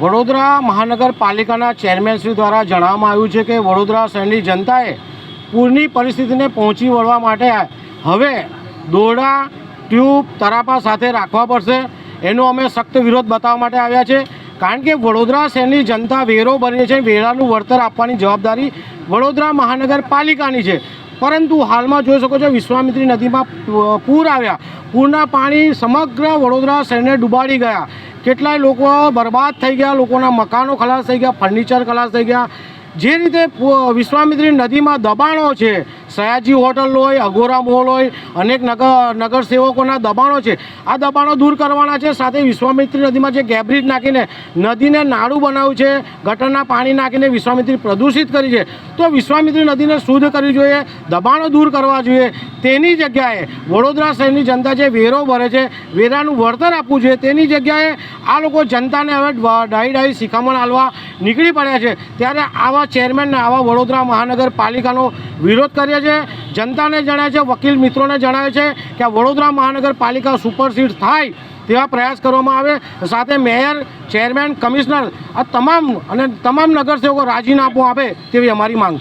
વડોદરા મહાનગરપાલિકાના ચેરમેન શ્રી દ્વારા જણાવવામાં આવ્યું છે કે વડોદરા શહેરની જનતાએ પૂરની પરિસ્થિતિને પહોંચી વળવા માટે હવે દોરડા, ટ્યુબ, તરાપા સાથે રાખવા પડશે. એનો અમે સખ્ત વિરોધ બતાવવા માટે આવ્યા છે. કારણ કે વડોદરા શહેરની જનતા વેરો ભરીને છે, વેરાનું વળતર આપવાની જવાબદારી વડોદરા મહાનગરપાલિકાની છે. પરંતુ હાલમાં જોઈ શકો છો, વિશ્વામિત્રી નદીમાં પૂર આવ્યા. પૂરના પાણી સમગ્ર વડોદરા શહેરને ડૂબાડી ગયા. કેટલાય લોકો બરબાદ થઈ ગયા લોકોના મકાનો ખલાસ થઈ ગયા ફર્નિચર ખલાસ થઈ ગયા. જે રીતે વિશ્વામિત્રી નદીમાં દબાણો છે, સયાજી હોટલ હોય, અઘોરા મોલ હોય, અનેક નગર નગર સેવકોના દબાણો છે, આ દબાણો દૂર કરવાના છે, સાથે વિશ્વામિત્રી નદીમાં જે ગેબ્રિજ નાખીને નદીને નાળું બનાવ્યું છે, ગટરના પાણી નાખીને વિશ્વામિત્રી પ્રદૂષિત કરી છે, તો વિશ્વામિત્રી નદીને શુદ્ધ કરવી જોઈએ, દબાણો દૂર કરવા જોઈએ, તેની જગ્યાએ વડોદરા શહેરની જનતા જે વેરો ભરે છે, વેરાનું વળતર આપવું જોઈએ, તેની જગ્યાએ આ લોકો જનતાને હવે ડાહી ડાહી શિખામણ હાલવા નીકળી પડ્યા છે, ત્યારે આવા ચેરમેનને આવા વડોદરા મહાનગરપાલિકાનો વિરોધ કરીએ છીએ જનતાને જણાવે છે, વકીલ મિત્રોને જણાવે છે કે વડોદરા મહાનગરપાલિકા સુપરસીડ થાય તેવા પ્રયાસ કરવામાં આવે. સાથે મેયર, ચેરમેન, કમિશનર આ તમામ અને તમામ નગરસેવકો રાજીનામું આપે તેવી અમારી માંગ છે.